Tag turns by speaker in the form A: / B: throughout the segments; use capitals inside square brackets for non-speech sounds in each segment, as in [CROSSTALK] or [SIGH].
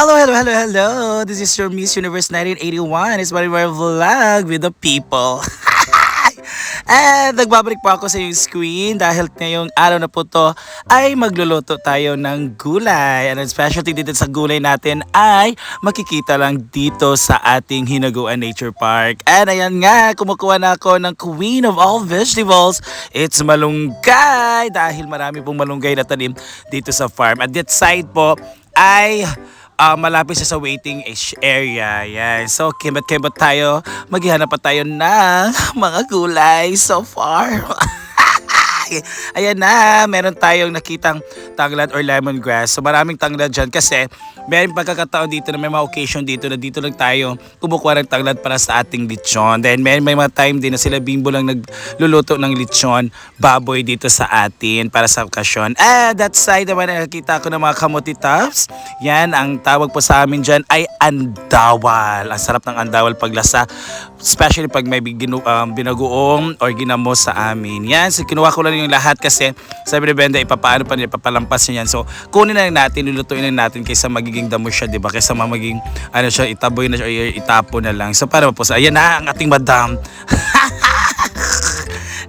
A: Hello, hello, hello, hello. This is your Miss Universe 1981. It's my vlog with the people. [LAUGHS] And nagbabalik po ako sa yung screen dahil ngayong araw na po to ay magluluto tayo ng gulay. And specialty dito sa gulay natin ay makikita lang dito sa ating Hinaguan Nature Park. And ayan nga, kumukuha na ako ng queen of all vegetables. It's malunggay dahil marami pong malunggay na tanim dito sa farm. At that side po ay ah, malapit sa waiting area. Yan. So, kemot-kemot tayo. Maghihanap pa tayo ng mga gulay so far. [LAUGHS] Ayan na, meron tayong nakitang tanglad or lemongrass. So maraming tanglad dyan kasi meron pagkakataon dito na may mga occasion dito na dito lang tayo kumukuha ng tanglad para sa ating lechon. Then may, may mga time din na sila bimbo lang nagluluto ng lechon baboy dito sa atin para sa okasyon. Eh, that side naman nakikita ko ng mga kamuti tops. Yan, ang tawag po sa amin dyan ay andawal. Ang sarap ng andawal paglasa. Especially pag may ginu, um, binagoong or ginamos sa amin. Yan, so kinuha ko lang yung lahat kasi sabi ni ipapaano pa niya, ipapalampas niya yan. So, kunin na lang natin, lulutuin na natin kaysa magiging damo siya, di ba? Kaysa magiging, ano siya, itaboy na siya, or itapo na lang. So, para po sa, ayan na, ang ating madam. [LAUGHS]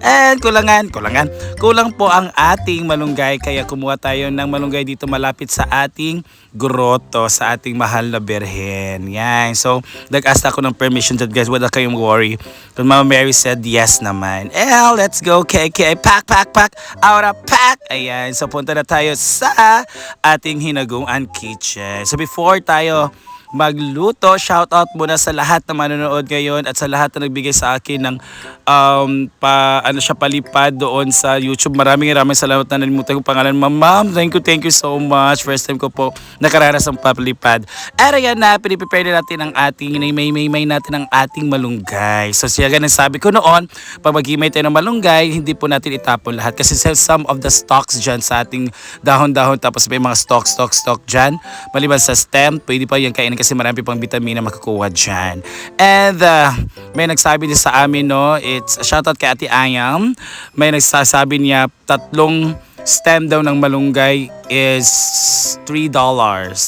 A: And kulangan, kulangan. Kulang po ang ating malunggay kaya kumuha tayo ng malunggay dito malapit sa ating groto, sa ating mahal na berhen. Yan. So, nag-ask ako ng permission dyan guys. Wala kayong worry. Kung Mama Mary said yes naman. Eh, let's go KK. Pack, pack, pack. Aura, pack. Ayan. So, punta na tayo sa ating hinaguan kitchen. So, before tayo magluto. Shout out muna sa lahat na manonood ngayon at sa lahat na nagbigay sa akin ng um, pa, ano siya palipad doon sa YouTube. Maraming maraming salamat na nalimutan ko pangalan. Ma'am, ma'am, thank you, thank you so much. First time ko po nakaranas ng palipad. At ayan na, piniprepare na natin ang ating, may-may-may natin ang ating malunggay. So siya ganun sabi ko noon, pag maghimay tayo ng malunggay, hindi po natin itapon lahat. Kasi some of the stalks dyan sa ating dahon-dahon, tapos may mga stalk, stalk, stalk dyan. Maliban sa stem, pwede pa yan kainin kasi marami pang vitamina makukuha dyan. And uh, may nagsabi din sa amin, no, it's shoutout kay Ate Ayam. May nagsasabi niya, tatlong stem daw ng malunggay is $3.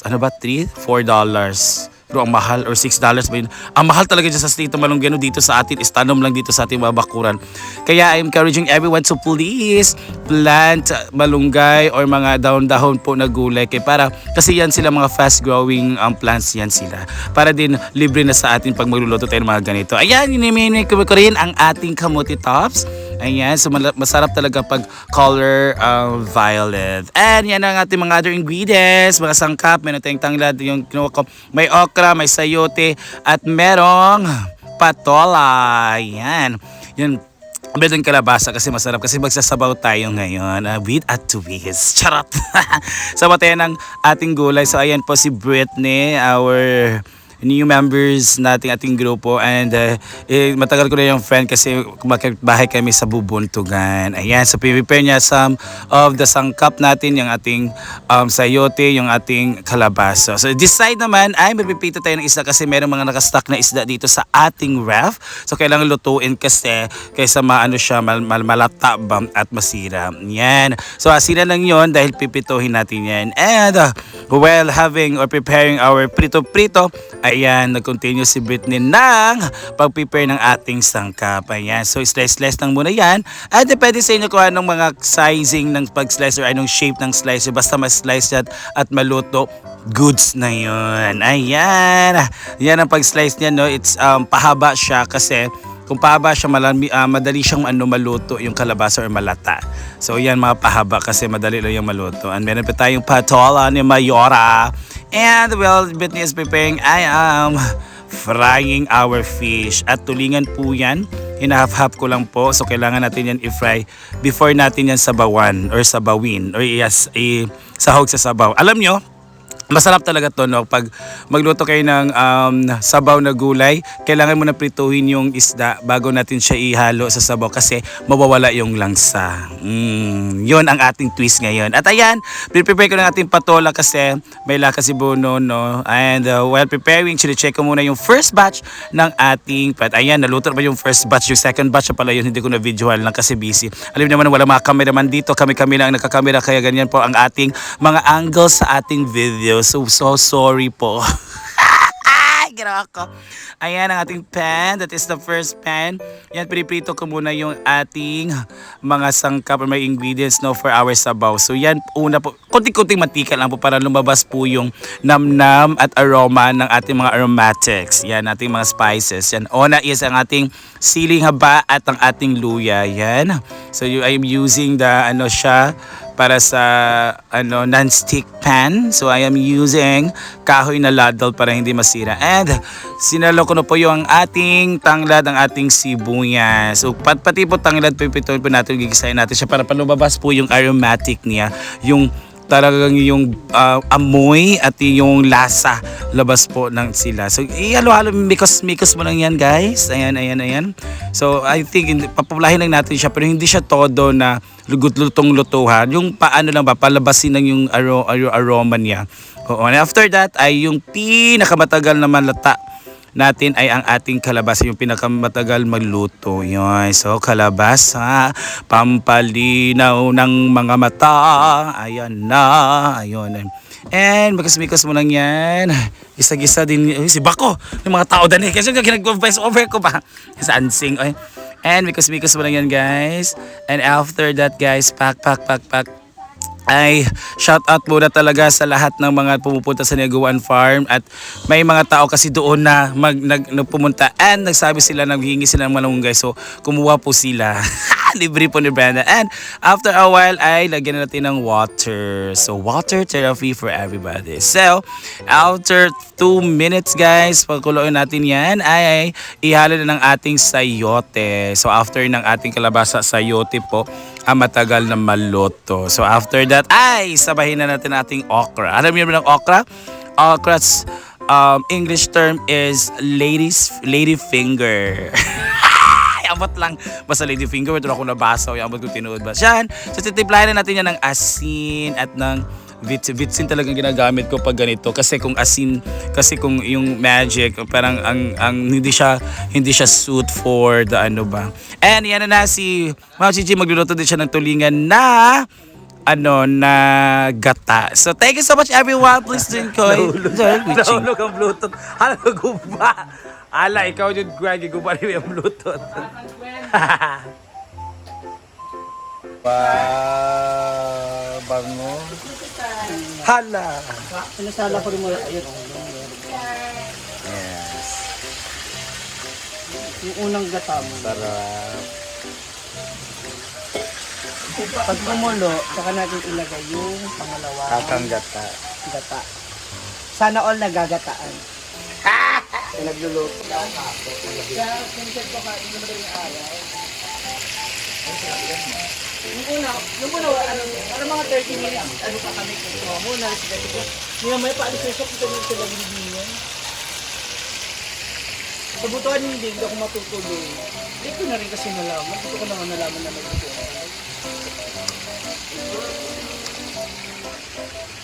A: Ano ba? 3? $4. Pero ang mahal or $6 ba yun? Ang mahal talaga dyan sa State Malunggano dito sa atin is tanom lang dito sa ating mga. Kaya I'm encouraging everyone to please plant malunggay or mga dahon-dahon po na gulay. Kaya para, kasi yan sila mga fast growing um, plants yan sila. Para din libre na sa atin pag magluluto tayo ng mga ganito. Ayan, inimini ko rin ang ating kamuti tops. Ayan, so masarap talaga pag color um, violet. And yan ang ating mga other ingredients, mga sangkap, meron tayong tanglad, yung kinuha ko, may okra, may sayote, at merong patola. Yan. Yan, Meron kalabasa kasi masarap kasi magsasabaw tayo ngayon uh, with a twist. Charot! [LAUGHS] Sabaw tayo ng ating gulay. So ayan po si Britney, our new members nating ating grupo and uh, eh, matagal ko na yung friend kasi bahay kami sa Bubuntugan. Ayan, so prepare niya some of the sangkap natin, yung ating um, sayote, yung ating kalabasa. So this side naman ay magpipito tayo ng isda kasi meron mga nakastock na isda dito sa ating ref. So kailangan lutuin kasi kaysa maano siya mal, mal, malata ba, at masira. Yan. So asira lang yon dahil pipituhin natin yan. And uh, while having or preparing our prito-prito, ayan, nag-continue si Britney ng pag-prepare ng ating sangkap. Ayan, so slice-slice lang muna yan. At depende sa inyo kung anong mga sizing ng pag-slice or anong shape ng slice. Basta ma-slice yan at maluto, goods na yun. Ayan. Yan ang pag-slice niya, no? It's um, pahaba siya kasi kung pahaba siya, malami, ah, madali siyang ano, maluto yung kalabasa or malata. So yan mga pahaba kasi madali lang yung maluto. And meron pa tayong patola ni Mayora. And well, Britney is preparing, I am frying our fish. At tulingan po yan. Hinahap-hap ko lang po. So kailangan natin yan i-fry before natin yan sabawan or sabawin or yes, i sahog sa sabaw. Alam nyo, Masarap talaga to no pag magluto kayo ng um, sabaw na gulay, kailangan mo na prituhin yung isda bago natin siya ihalo sa sabaw kasi mawawala yung langsa. Mm, yun ang ating twist ngayon. At ayan, prepare ko ng ating patola kasi may laka si Bono no. And uh, while preparing, chine-check ko muna yung first batch ng ating pat. Ayan, naluto ba yung first batch? Yung second batch na pala yun, hindi ko na visual lang kasi busy. Alam naman wala mga cameraman dito, kami-kami lang nagkakamera kaya ganyan po ang ating mga angles sa ating videos. So, so sorry po. [LAUGHS] Ginawa ko. Ayan ang ating pan. That is the first pan. Yan, piniprito ko muna yung ating mga sangkap or mga ingredients no, for our sabaw. So yan, una po, kunting-kunting mantika lang po para lumabas po yung namnam at aroma ng ating mga aromatics. Yan, ating mga spices. Yan, una is ang ating siling haba at ang ating luya. Yan. So you, I'm using the, ano siya, para sa ano non-stick pan. So I am using kahoy na ladle para hindi masira. And sinalo ko na po yung ating tanglad, ang ating sibuyas. So pat pati po tanglad, pipituin po natin, gigisahin natin siya para palumabas po yung aromatic niya. Yung talagang yung ah, amoy at yung lasa labas po ng sila. So ihalo-halo, mikos-mikos mo lang yan guys. Ayan, ayan, ayan. So I think papablahin lang natin siya pero hindi siya todo na lugot-lutong lutuhan. Yung paano lang ba, palabasin ng yung aro, aro, aroma niya. Oo. And after that ay yung pinakamatagal na malata natin ay ang ating kalabasa, yung pinakamatagal magluto. Yun. So, kalabasa, pampalinaw ng mga mata. Ayan na. Ayun. And, makas-mikas mo lang yan. Gisa-gisa din. Ay, si Bako. Yung mga tao din eh. Kasi ginag-voice over ko pa. Sa ansing. Ay. And, mikas-mikas mo lang yan, guys. And after that, guys, pack, pack, pack, pack ay shout out muna talaga sa lahat ng mga pumupunta sa Neguan Farm at may mga tao kasi doon na mag, nag, nagpumunta and nagsabi sila naghihingi sila ng malunggay. So kumuha po sila [LAUGHS] [LAUGHS] libre po ni Brenda and after a while ay lagyan na natin ng water so water therapy for everybody so after 2 minutes guys pagkuloyin natin yan ay, ihalo na ng ating sayote so after ng ating kalabasa sayote po ang matagal na maluto. So after that, ay sabahin na natin ating okra. Alam niyo ba ng okra? Okra's um, English term is ladies lady finger. [LAUGHS] Abot lang. Basta lady finger, ito ako nabasa. Ay, abot ko tinuod ba? Yan. So titimplahin na natin yan ng asin at ng Vitsin, vitsin talagang ginagamit ko pag ganito kasi kung asin kasi kung yung magic parang ang ang hindi siya hindi siya suit for the ano ba and yan na na si Ma'am Chichi magluluto din siya ng tulingan na ano na gata so thank you so much everyone please do enjoy
B: Nahulog ang Bluetooth. Hala, guba. Ala, ikaw yung Greg, guba rin yung Bluetooth. [LAUGHS] wow, bango. Hala.
C: Pinasala ko rin mo ayun.
B: Yes.
C: Yung unang gata mo.
B: Sarap.
C: Pag gumulo, saka natin ilagay yung pangalawa
B: Kakang gata.
C: gata. Sana all nagagataan. Yung nagluluto. Yung una, yung una, ano, para mga 30 minutes, ano pa kami kung mo muna, hindi na may paalis yung shop, ito yung sila binibigyan. Pabutuan hindi, hindi ako matutulog. Hindi ko na rin kasi nalaman. Gusto ko naman nalaman na may butuan.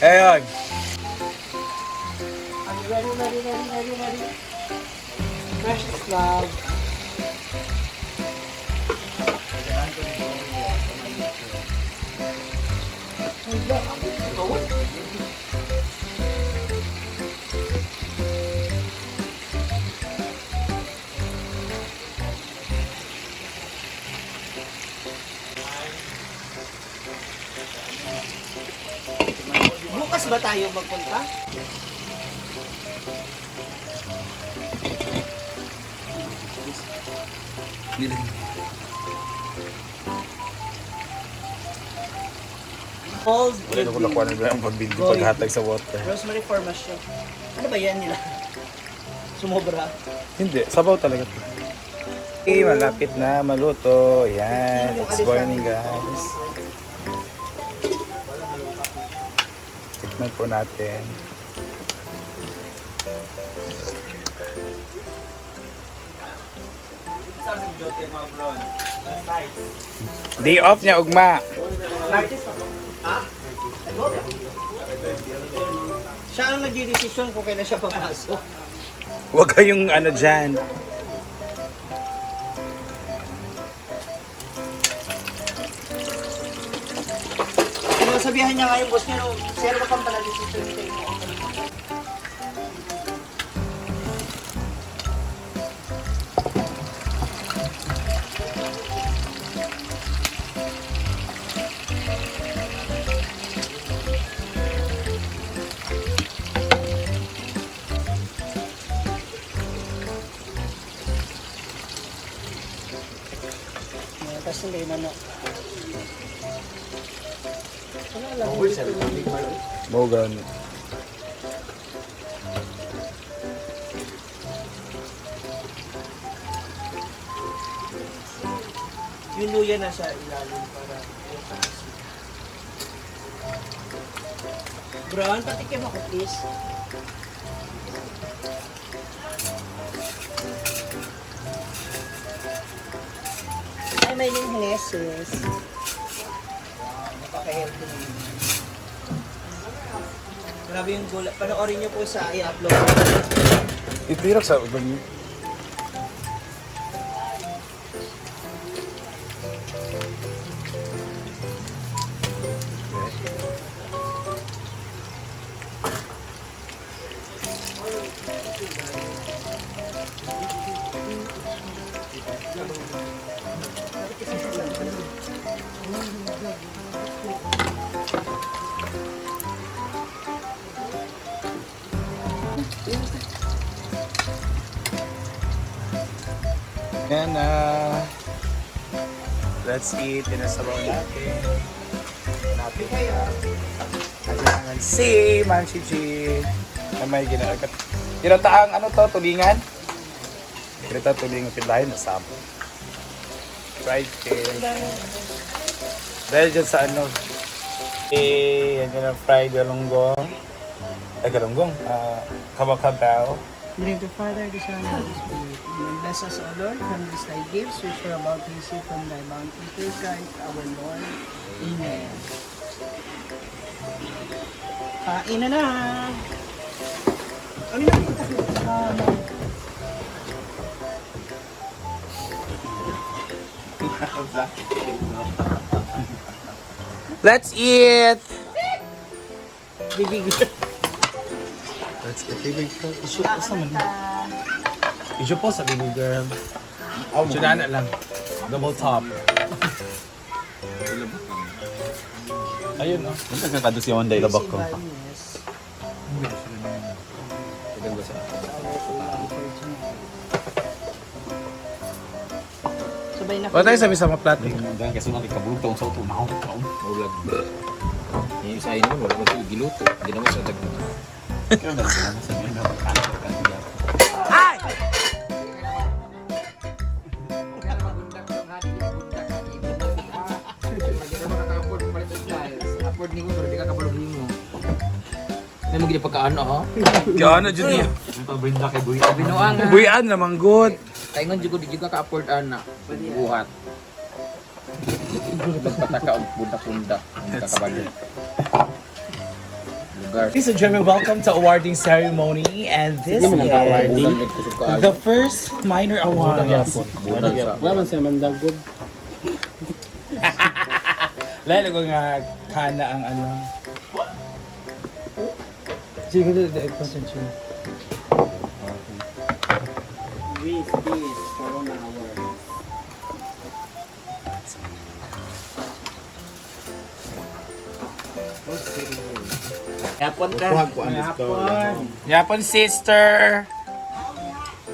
B: Ayun.
C: Are you ready, ready, ready, ready, ready? Precious love. Bukas ba tayo magpunta? Paul's
B: Wala ko nakuha na ang pagbindi paghatag sa water.
C: Rosemary Formation. Ano ba yan nila? Sumobra.
B: Hindi, sabaw talaga. Okay, malapit na maluto. Yan, it's burning guys. Tikman po natin. Day off niya, ugma.
C: Siya ang nagdi-desisyon kung kailan siya papasok.
B: Huwag kayong ano dyan.
C: Ano sabihan niya nga yung boss niya, no, sir, ba kang pala desisyon nito yung hindi na no. Wala lang. hindi ko na-
A: Mo gani.
C: Yung luya na sa ilalim para Bron, patikim ako please. Ay, may yung hinesis. Napaka-healthy na yun. Grabe yung gula. Panoorin niyo po sa i-upload.
A: Itirak sa ubang Yan na. Let's eat. Pinasabaw natin. Natin kaya. Ayan. Si Manchichi. Na may ginagagat. Kinataang ano to, tulingan? Kinata tulingan pilahin na sabo. Fried fish. Dahil dyan sa ano. Eh, yan yun ang fried galunggong. Ay, galunggong. Ah, kabakabaw.
C: Bring to Father, the Son, and the Spirit. And bless us, O Lord, from this thy gifts, which are about to receive from thy bounty through Christ our Lord. Amen. Kain na na! Ano na? Ah,
A: Let's eat!
C: bibig.
A: Let's eat. Baby girl. Isyo po sa man. Isyo po sa baby girl. Isyo na lang. Double top. Ayun oh. Ka kado si Honda ilabak ko?
C: Yes. Sabay na
A: Wala tayo sabi sa mga plato.
D: Dan kasi nang ikabulog taong sa uto ako taong ulag. Yung sa naman wala mo giluto. Hindi naman sa dagdag. Kaya na mga mo. May mo gina pagkaano ha?
A: Kaya ano dyan niya?
D: Ang pabrinda kay Buhi. Binuang ha.
A: Buyan naman good.
D: Taingon juga di juga ka upward ana. Buhat. Pagpataka og pundak-pundak. Ang. Lugar.
E: Ladies and gentlemen, welcome to awarding ceremony and this is the first minor award.
D: Wala siya mandagod.
E: Lalo ko nga kana ang ano. Sige, dito dito pasensya.
C: This is Corona Award. Yapon ka. Yapon.
E: Yapon sister.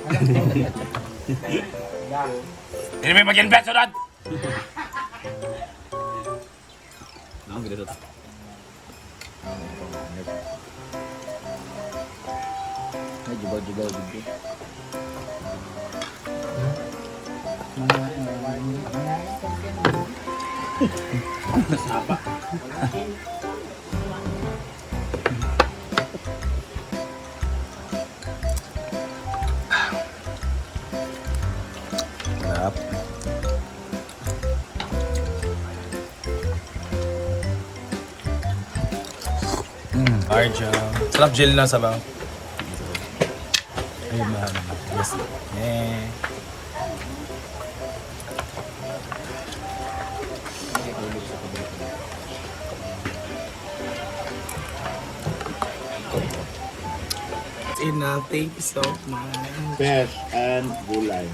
E: [LAUGHS] Ini may mag-invest ulit.
D: Nang gila ta. Ay, jugaw-jugaw dito.
A: Sarap. Arjo. Sarap gel na sa bang. Ayun na. Yes. Eh. It's enough. Thank you so much.
F: Fish and gulay.